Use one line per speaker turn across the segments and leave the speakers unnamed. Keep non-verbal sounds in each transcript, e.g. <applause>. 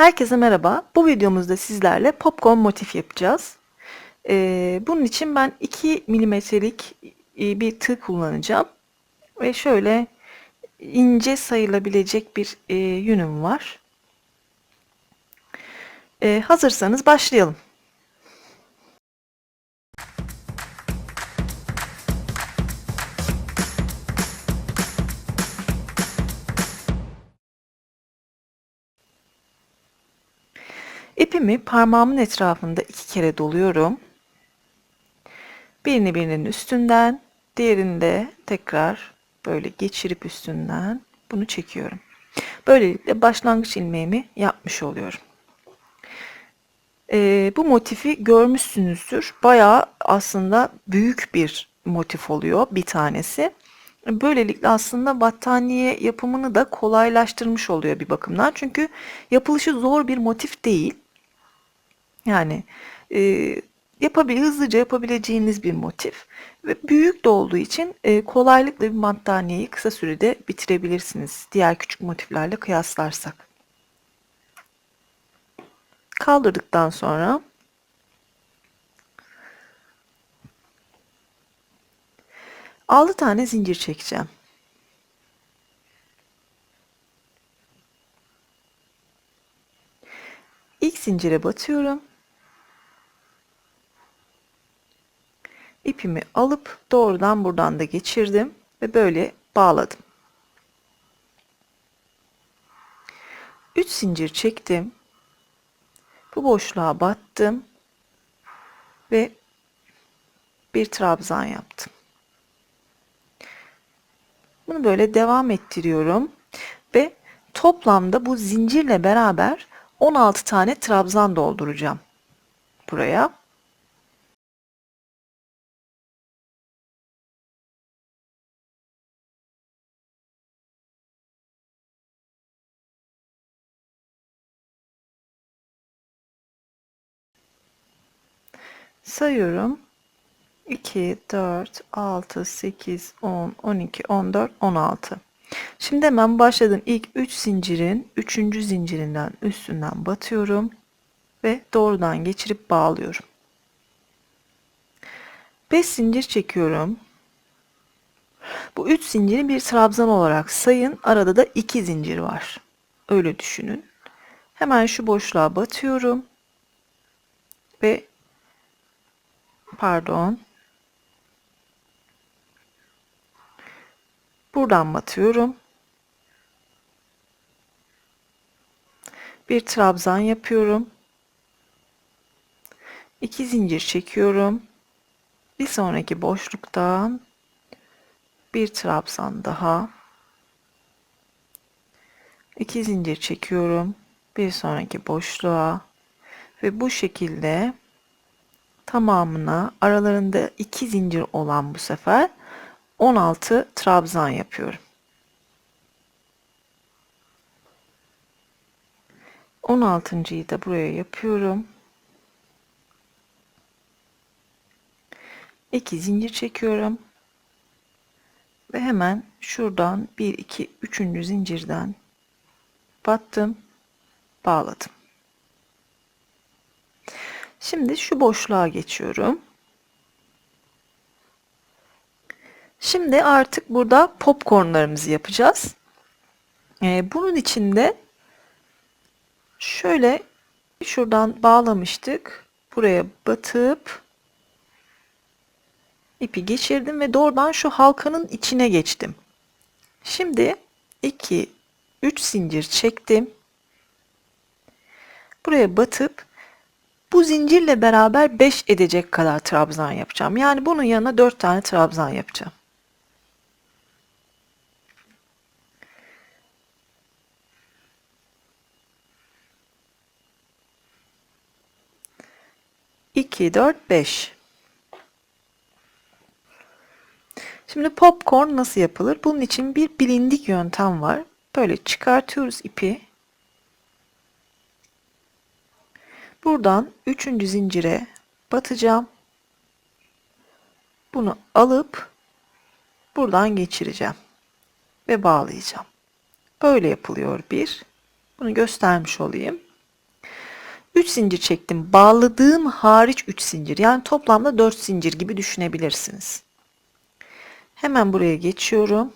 Herkese merhaba. Bu videomuzda sizlerle popcorn motif yapacağız. Ee, bunun için ben 2 milimetrelik e, bir tığ kullanacağım. Ve şöyle ince sayılabilecek bir e, yünüm var. Ee, hazırsanız başlayalım. İpimi parmağımın etrafında iki kere doluyorum. Birini birinin üstünden, diğerini de tekrar böyle geçirip üstünden bunu çekiyorum. Böylelikle başlangıç ilmeğimi yapmış oluyorum. Ee, bu motifi görmüşsünüzdür. Bayağı aslında büyük bir motif oluyor bir tanesi. Böylelikle aslında battaniye yapımını da kolaylaştırmış oluyor bir bakımdan. Çünkü yapılışı zor bir motif değil. Yani e, yapabil hızlıca yapabileceğiniz bir motif ve büyük de olduğu için e, kolaylıkla bir battaniyeyi kısa sürede bitirebilirsiniz. Diğer küçük motiflerle kıyaslarsak. Kaldırdıktan sonra altı tane zincir çekeceğim. İlk zincire batıyorum. İpimi alıp doğrudan buradan da geçirdim ve böyle bağladım. 3 zincir çektim. Bu boşluğa battım ve bir trabzan yaptım. Bunu böyle devam ettiriyorum ve toplamda bu zincirle beraber 16 tane trabzan dolduracağım buraya. Sayıyorum. 2, 4, 6, 8, 10, 12, 14, 16. Şimdi hemen başladığım ilk 3 zincirin 3. zincirinden üstünden batıyorum ve doğrudan geçirip bağlıyorum. 5 zincir çekiyorum. Bu 3 zinciri bir trabzan olarak sayın. Arada da 2 zincir var. Öyle düşünün. Hemen şu boşluğa batıyorum ve pardon. Buradan batıyorum. Bir trabzan yapıyorum. İki zincir çekiyorum. Bir sonraki boşluktan bir trabzan daha. İki zincir çekiyorum. Bir sonraki boşluğa ve bu şekilde tamamına aralarında iki zincir olan bu sefer 16 trabzan yapıyorum. 16.yı da buraya yapıyorum. 2 zincir çekiyorum. Ve hemen şuradan 1 2 3. zincirden battım, bağladım. Şimdi şu boşluğa geçiyorum. Şimdi artık burada popcornlarımızı yapacağız. Ee, bunun için de şöyle şuradan bağlamıştık. Buraya batıp ipi geçirdim ve doğrudan şu halkanın içine geçtim. Şimdi 2 3 zincir çektim. Buraya batıp bu zincirle beraber 5 edecek kadar trabzan yapacağım. Yani bunun yanına 4 tane trabzan yapacağım. İki, dört, beş. Şimdi popcorn nasıl yapılır? Bunun için bir bilindik yöntem var. Böyle çıkartıyoruz ipi. Buradan üçüncü zincire batacağım. Bunu alıp buradan geçireceğim ve bağlayacağım. Böyle yapılıyor bir. Bunu göstermiş olayım. 3 zincir çektim. Bağladığım hariç 3 zincir. Yani toplamda 4 zincir gibi düşünebilirsiniz. Hemen buraya geçiyorum.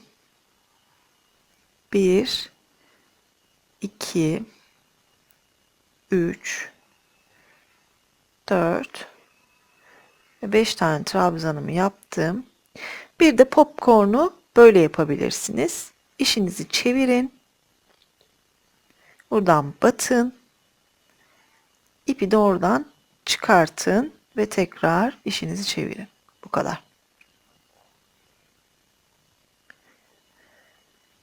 1 2 3 4 ve 5 tane trabzanımı yaptım. Bir de popcorn'u böyle yapabilirsiniz. İşinizi çevirin. Buradan batın. İpi de oradan çıkartın ve tekrar işinizi çevirin. Bu kadar.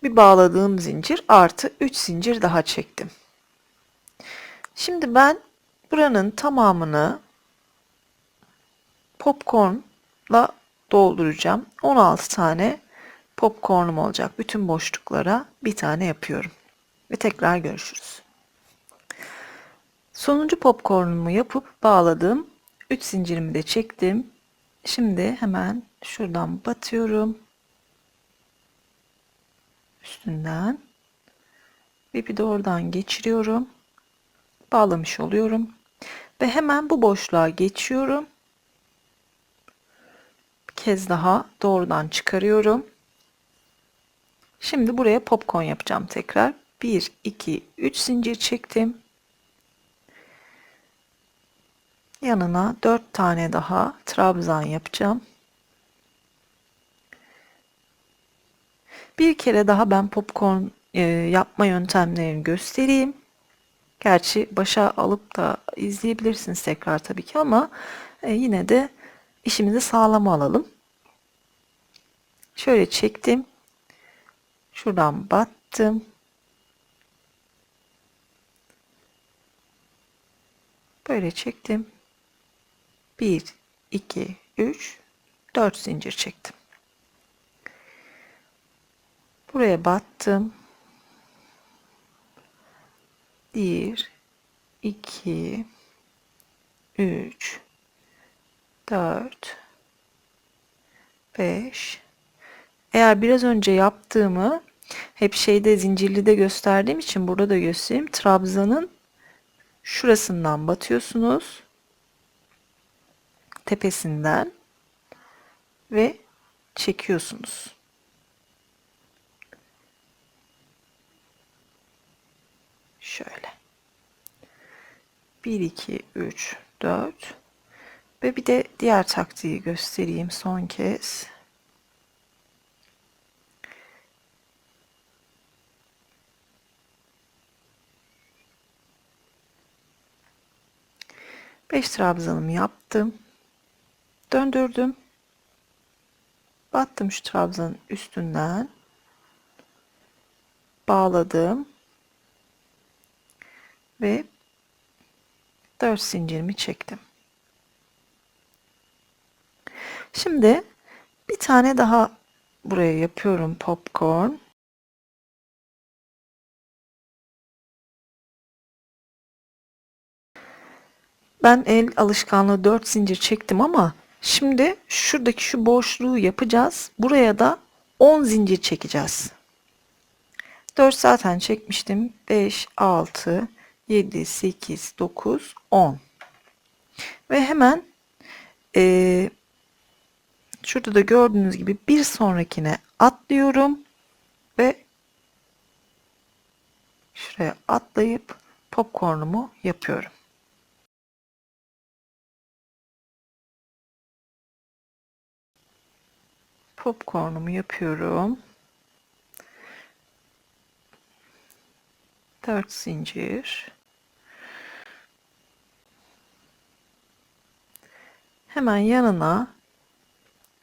Bir bağladığım zincir artı 3 zincir daha çektim. Şimdi ben buranın tamamını popcornla dolduracağım. 16 tane popcornum olacak. Bütün boşluklara bir tane yapıyorum. Ve tekrar görüşürüz. Sonuncu popcornumu yapıp bağladım. 3 zincirimi de çektim. Şimdi hemen şuradan batıyorum. Üstünden. İpi de oradan geçiriyorum. Bağlamış oluyorum. Ve hemen bu boşluğa geçiyorum. Bir kez daha doğrudan çıkarıyorum. Şimdi buraya popcorn yapacağım tekrar. 1, 2, 3 zincir çektim. Yanına 4 tane daha trabzan yapacağım. Bir kere daha ben popcorn e, yapma yöntemlerini göstereyim. Gerçi başa alıp da izleyebilirsiniz tekrar tabii ki ama e, yine de işimizi sağlam alalım. Şöyle çektim. Şuradan battım. Böyle çektim. 1, 2, 3, 4 zincir çektim. Buraya battım. 1, 2, 3, 4, 5. Eğer biraz önce yaptığımı hep şeyde zincirli de gösterdiğim için burada da göstereyim. Trabzanın şurasından batıyorsunuz. Tepesinden ve çekiyorsunuz. Şöyle. 1 2 3 4 ve bir de diğer taktiği göstereyim son kez. Beş trabzanımı yaptım. Döndürdüm. Battım şu trabzanın üstünden. Bağladım. Ve 4 zincirimi çektim. Şimdi bir tane daha buraya yapıyorum popcorn. Ben el alışkanlığı 4 zincir çektim ama şimdi şuradaki şu boşluğu yapacağız. Buraya da 10 zincir çekeceğiz. 4 zaten çekmiştim. 5, 6, 7, 8, 9, 10. Ve hemen e, şurada da gördüğünüz gibi bir sonrakine atlıyorum ve şuraya atlayıp popcornumu yapıyorum. Popcornumu yapıyorum. 4 zincir. Hemen yanına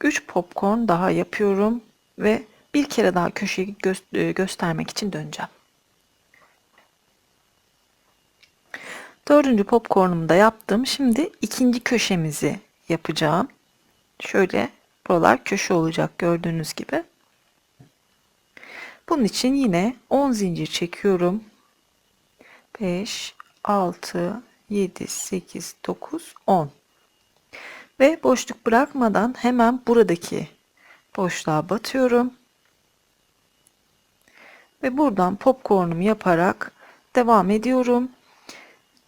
3 popcorn daha yapıyorum ve bir kere daha köşeyi gö e, göstermek için döneceğim. Dördüncü popcornumu da yaptım. Şimdi ikinci köşemizi yapacağım. Şöyle buralar köşe olacak gördüğünüz gibi. Bunun için yine 10 zincir çekiyorum. 5, 6, 7, 8, 9, 10. Ve boşluk bırakmadan hemen buradaki boşluğa batıyorum. Ve buradan popcornumu yaparak devam ediyorum.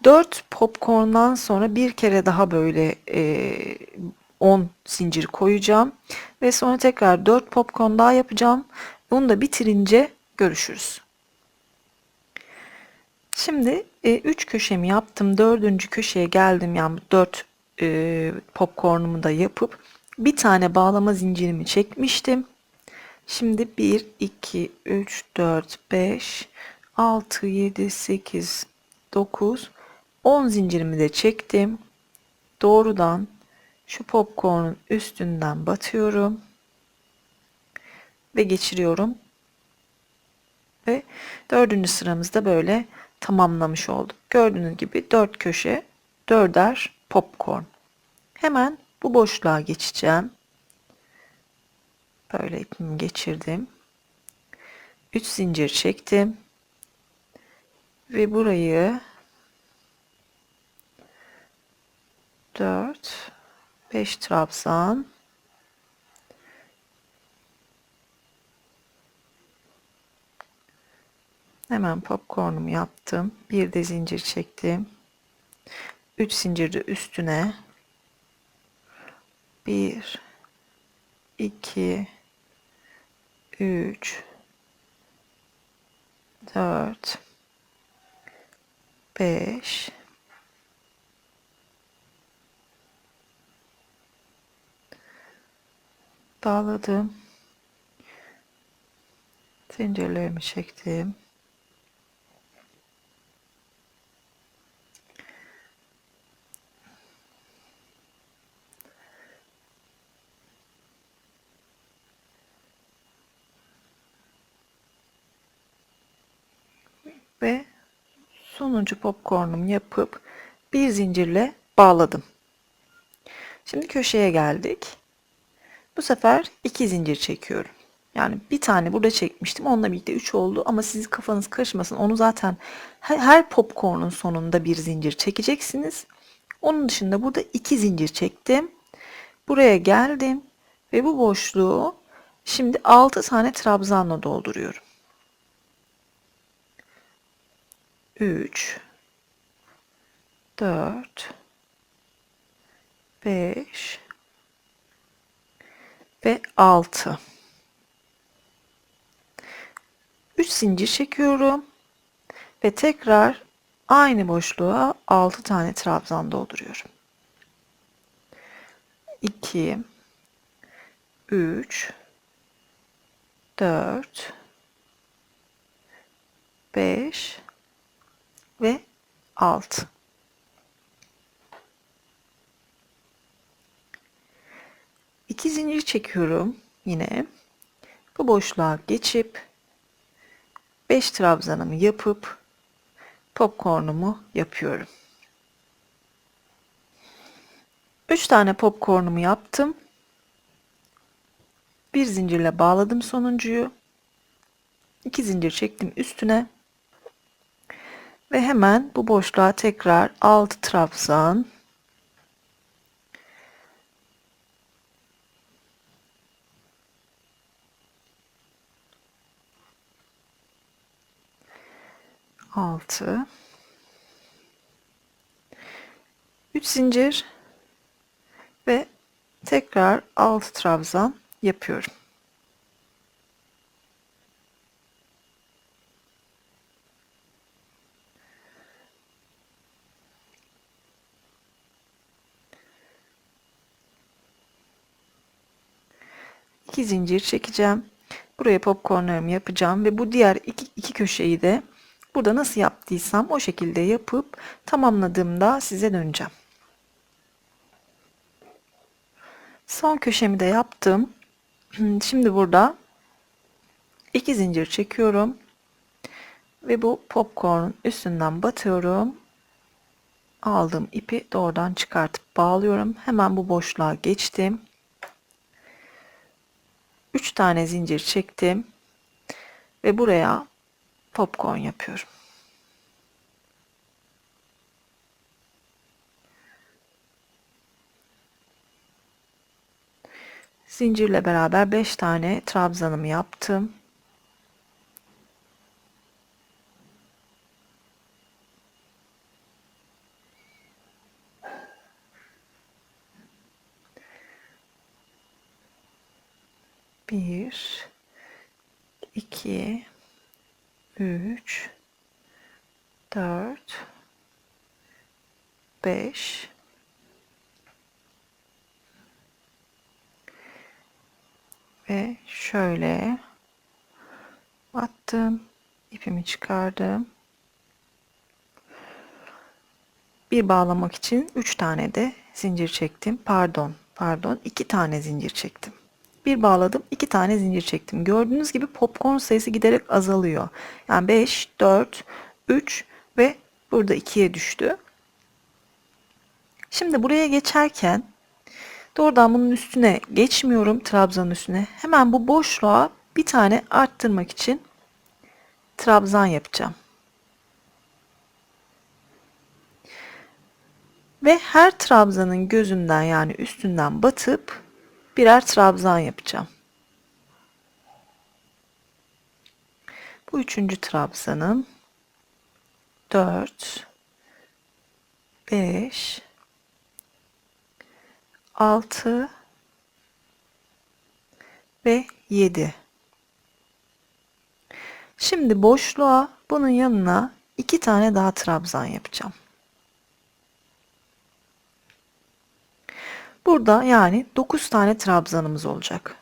4 popcorn'dan sonra bir kere daha böyle e, 10 zincir koyacağım. Ve sonra tekrar 4 popcorn daha yapacağım. Bunu da bitirince görüşürüz. Şimdi 3 e, köşemi yaptım. 4. köşeye geldim. Yani 4 e, popcornumu da yapıp bir tane bağlama zincirimi çekmiştim. Şimdi 1, 2, 3, 4, 5, 6, 7, 8, 9, 10 zincirimi de çektim. Doğrudan şu popcorn'un üstünden batıyorum ve geçiriyorum. Ve dördüncü sıramızda böyle tamamlamış olduk. Gördüğünüz gibi dört köşe, dörder popcorn. Hemen bu boşluğa geçeceğim. Böyle ipimi geçirdim. 3 zincir çektim. Ve burayı 4 5 trabzan Hemen popcornumu yaptım. Bir de zincir çektim. 3 zincir de üstüne 1 2 3 4 5 bağladım. Zincirlerimi çektim ve sonuncu popcornumu yapıp bir zincirle bağladım. Şimdi köşeye geldik. Bu sefer iki zincir çekiyorum. Yani bir tane burada çekmiştim. Onunla birlikte 3 oldu ama sizin kafanız karışmasın. Onu zaten her popcorn'un sonunda bir zincir çekeceksiniz. Onun dışında burada iki zincir çektim. Buraya geldim ve bu boşluğu şimdi 6 tane trabzanla dolduruyorum. 3 4 5 ve 6 3 zincir çekiyorum. Ve tekrar aynı boşluğa 6 tane trabzan dolduruyorum. 2 3 4 5 ve 6. İki zincir çekiyorum yine. Bu boşluğa geçip 5 trabzanımı yapıp popcornumu yapıyorum. 3 tane popcornumu yaptım. Bir zincirle bağladım sonuncuyu. 2 zincir çektim üstüne. Ve hemen bu boşluğa tekrar 6 trabzan altı üç zincir ve tekrar altı trabzan yapıyorum. İki zincir çekeceğim. Buraya popcornlarımı yapacağım ve bu diğer iki, iki köşeyi de burada nasıl yaptıysam o şekilde yapıp tamamladığımda size döneceğim. Son köşemi de yaptım. <clears throat> Şimdi burada iki zincir çekiyorum ve bu popcorn üstünden batıyorum. Aldığım ipi doğrudan çıkartıp bağlıyorum. Hemen bu boşluğa geçtim. 3 tane zincir çektim ve buraya popcorn yapıyorum. Zincirle beraber 5 tane trabzanımı yaptım. 1 2 3 4 5 ve şöyle attım ipimi çıkardım. Bir bağlamak için 3 tane de zincir çektim. Pardon pardon 2 tane zincir çektim. Bir bağladım iki tane zincir çektim. Gördüğünüz gibi popcorn sayısı giderek azalıyor. Yani 5 4 3 ve burada 2'ye düştü şimdi buraya geçerken Doğrudan bunun üstüne geçmiyorum trabzanın üstüne. Hemen bu boşluğa bir tane arttırmak için trabzan yapacağım. Ve her trabzanın gözünden yani üstünden batıp birer trabzan yapacağım. Bu üçüncü trabzanım. 4 5 6 ve 7. Şimdi boşluğa bunun yanına iki tane daha trabzan yapacağım. Burada yani 9 tane trabzanımız olacak.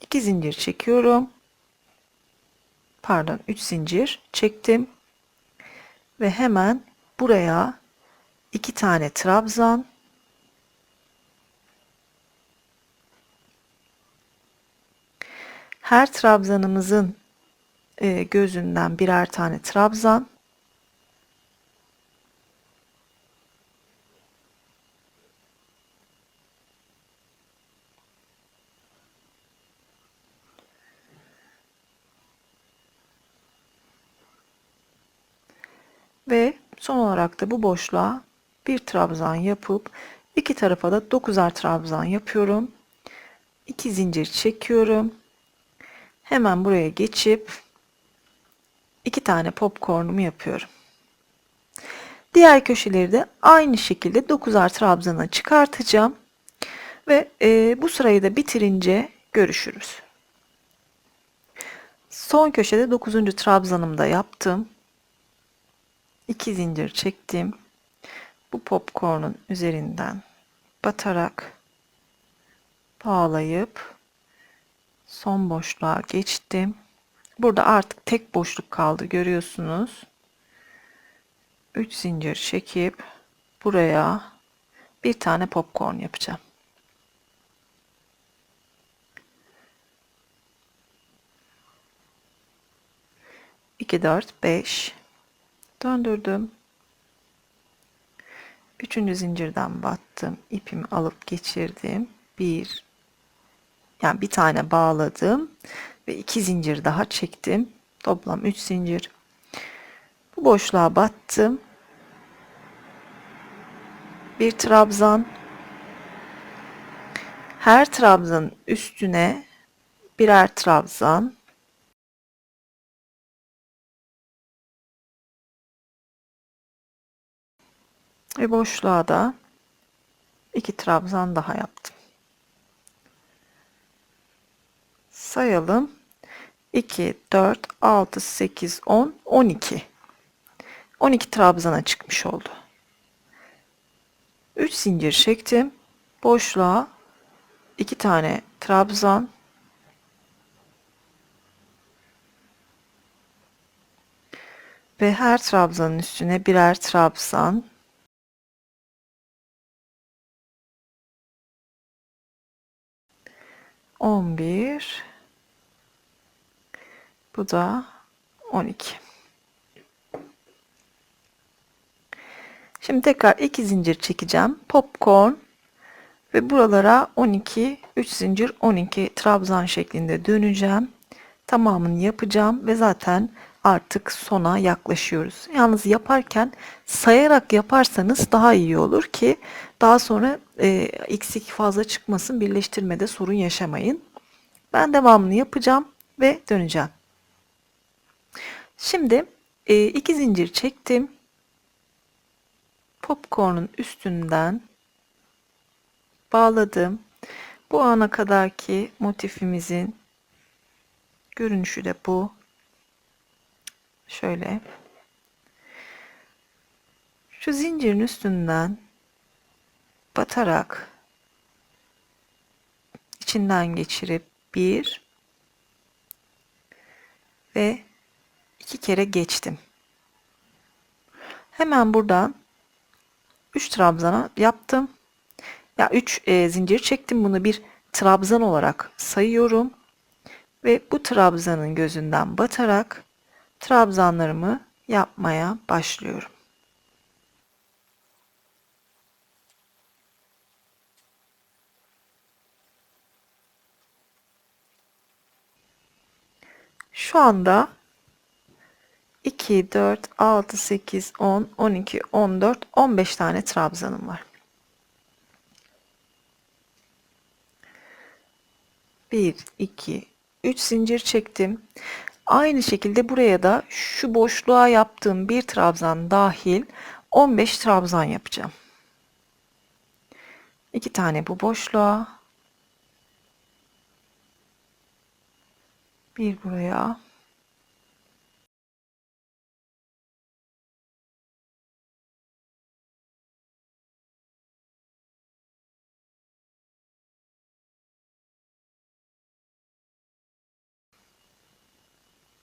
2 zincir çekiyorum. Pardon 3 zincir çektim. Ve hemen buraya 2 tane trabzan Her trabzanımızın e, gözünden birer tane trabzan. Ve son olarak da bu boşluğa bir trabzan yapıp iki tarafa da 9'ar trabzan yapıyorum. 2 zincir çekiyorum. Hemen buraya geçip iki tane popcornumu yapıyorum. Diğer köşeleri de aynı şekilde 9'ar trabzana çıkartacağım. Ve e, bu sırayı da bitirince görüşürüz. Son köşede 9. trabzanımı da yaptım. 2 zincir çektim. Bu popcorn'un üzerinden batarak bağlayıp son boşluğa geçtim. Burada artık tek boşluk kaldı görüyorsunuz. 3 zincir çekip buraya bir tane popcorn yapacağım. İki, dört, beş. Döndürdüm. Üçüncü zincirden battım. ipimi alıp geçirdim. Bir, yani bir tane bağladım ve iki zincir daha çektim. Toplam 3 zincir. Bu boşluğa battım. Bir trabzan. Her trabzanın üstüne birer trabzan. Ve boşluğa da iki trabzan daha yaptım. Sayalım. 2, 4, 6, 8, 10, 12. 12 trabzana çıkmış oldu. 3 zincir çektim. Boşluğa 2 tane trabzan. Ve her trabzanın üstüne birer trabzan. On bir, bu da 12. Şimdi tekrar iki zincir çekeceğim. Popcorn ve buralara 12, 3 zincir 12 trabzan şeklinde döneceğim. Tamamını yapacağım ve zaten artık sona yaklaşıyoruz. Yalnız yaparken sayarak yaparsanız daha iyi olur ki daha sonra e, eksik fazla çıkmasın birleştirmede sorun yaşamayın. Ben devamını yapacağım ve döneceğim. Şimdi e, iki zincir çektim. Popcorn'un üstünden bağladım. Bu ana kadarki motifimizin görünüşü de bu. Şöyle. Şu zincirin üstünden batarak içinden geçirip bir ve iki kere geçtim. Hemen buradan 3 trabzana yaptım. Ya 3 e, zincir çektim. Bunu bir trabzan olarak sayıyorum. Ve bu trabzanın gözünden batarak trabzanlarımı yapmaya başlıyorum. Şu anda 2, 4, 6, 8, 10, 12, 14, 15 tane trabzanım var. 1, 2, 3 zincir çektim. Aynı şekilde buraya da şu boşluğa yaptığım bir trabzan dahil 15 trabzan yapacağım. 2 tane bu boşluğa. Bir buraya.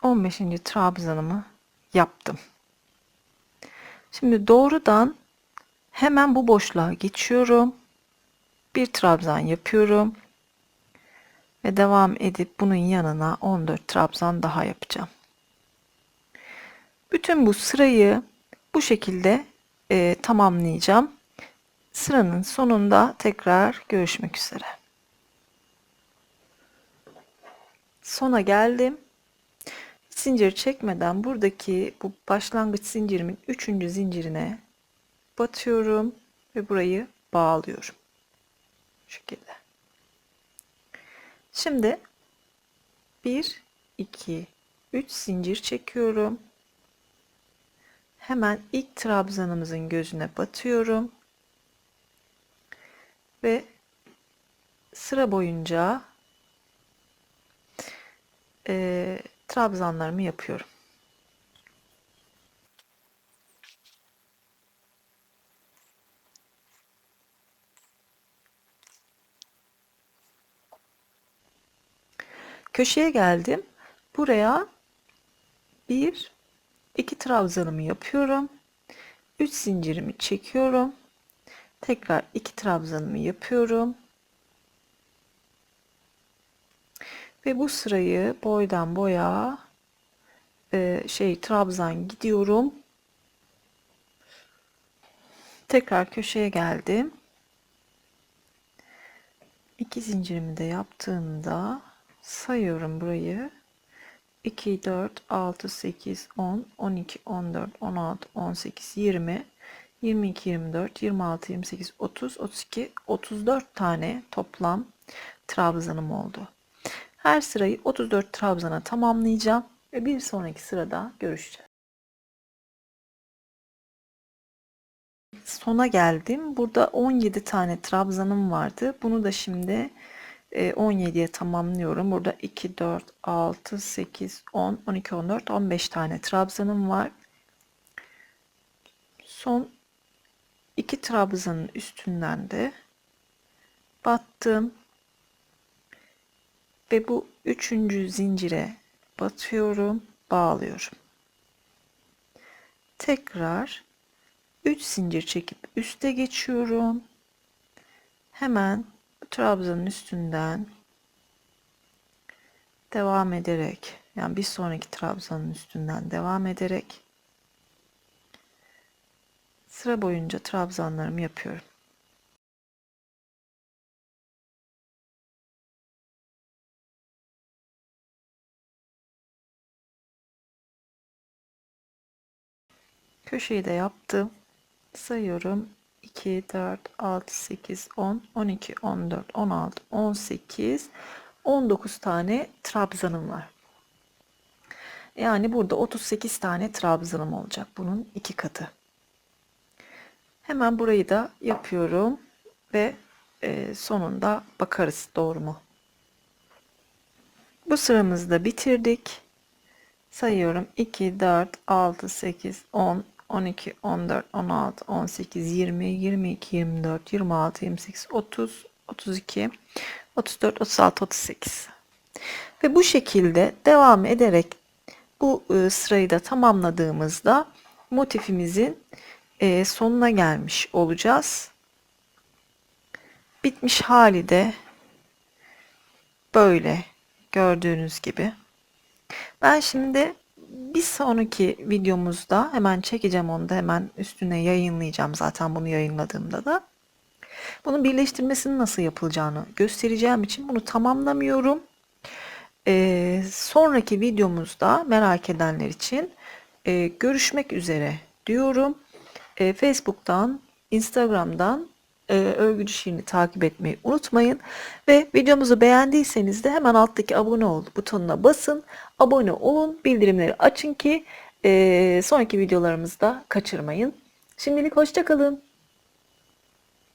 On beşinci trabzanımı yaptım. Şimdi doğrudan hemen bu boşluğa geçiyorum. Bir trabzan yapıyorum ve devam edip bunun yanına 14 trabzan daha yapacağım. Bütün bu sırayı bu şekilde e, tamamlayacağım. Sıranın sonunda tekrar görüşmek üzere. Sona geldim. Zincir çekmeden buradaki bu başlangıç zincirimin 3. zincirine batıyorum ve burayı bağlıyorum. Şu şekilde. Şimdi 1 2 3 zincir çekiyorum. Hemen ilk trabzanımızın gözüne batıyorum. Ve sıra boyunca e, trabzanlarımı yapıyorum. Köşeye geldim. Buraya bir iki trabzanımı yapıyorum. 3 zincirimi çekiyorum. Tekrar iki trabzanımı yapıyorum. Ve bu sırayı boydan boya e, şey trabzan gidiyorum. Tekrar köşeye geldim. İki zincirimi de yaptığımda sayıyorum burayı. 2, 4, 6, 8, 10, 12, 14, 16, 18, 20, 22, 24, 26, 28, 30, 32, 34 tane toplam trabzanım oldu. Her sırayı 34 trabzana tamamlayacağım ve bir sonraki sırada görüşeceğiz. Sona geldim. Burada 17 tane trabzanım vardı. Bunu da şimdi 17'ye tamamlıyorum. Burada 2, 4, 6, 8, 10, 12, 14, 15 tane trabzanım var. Son iki trabzanın üstünden de battım. Ve bu üçüncü zincire batıyorum, bağlıyorum. Tekrar 3 zincir çekip üste geçiyorum. Hemen trabzanın üstünden devam ederek yani bir sonraki trabzanın üstünden devam ederek sıra boyunca trabzanlarımı yapıyorum. Köşeyi de yaptım. Sayıyorum. 2, 4, 6, 8, 10, 12, 14, 16, 18, 19 tane trabzanım var. Yani burada 38 tane trabzanım olacak. Bunun iki katı. Hemen burayı da yapıyorum ve e, sonunda bakarız doğru mu? Bu sıramızı da bitirdik. Sayıyorum 2, 4, 6, 8, 10, 12, 14, 16, 18, 20, 22, 24, 26, 28, 30, 32, 34, 36, 38. Ve bu şekilde devam ederek bu e, sırayı da tamamladığımızda motifimizin e, sonuna gelmiş olacağız. Bitmiş hali de böyle gördüğünüz gibi. Ben şimdi bir sonraki videomuzda hemen çekeceğim onu da hemen üstüne yayınlayacağım zaten bunu yayınladığımda da. Bunun birleştirmesinin nasıl yapılacağını göstereceğim için bunu tamamlamıyorum. Ee, sonraki videomuzda merak edenler için e, görüşmek üzere diyorum. E, Facebook'tan, Instagram'dan e, örgücü şiirini takip etmeyi unutmayın. Ve videomuzu beğendiyseniz de hemen alttaki abone ol butonuna basın. Abone olun, bildirimleri açın ki e, sonraki videolarımızda kaçırmayın. Şimdilik hoşçakalın.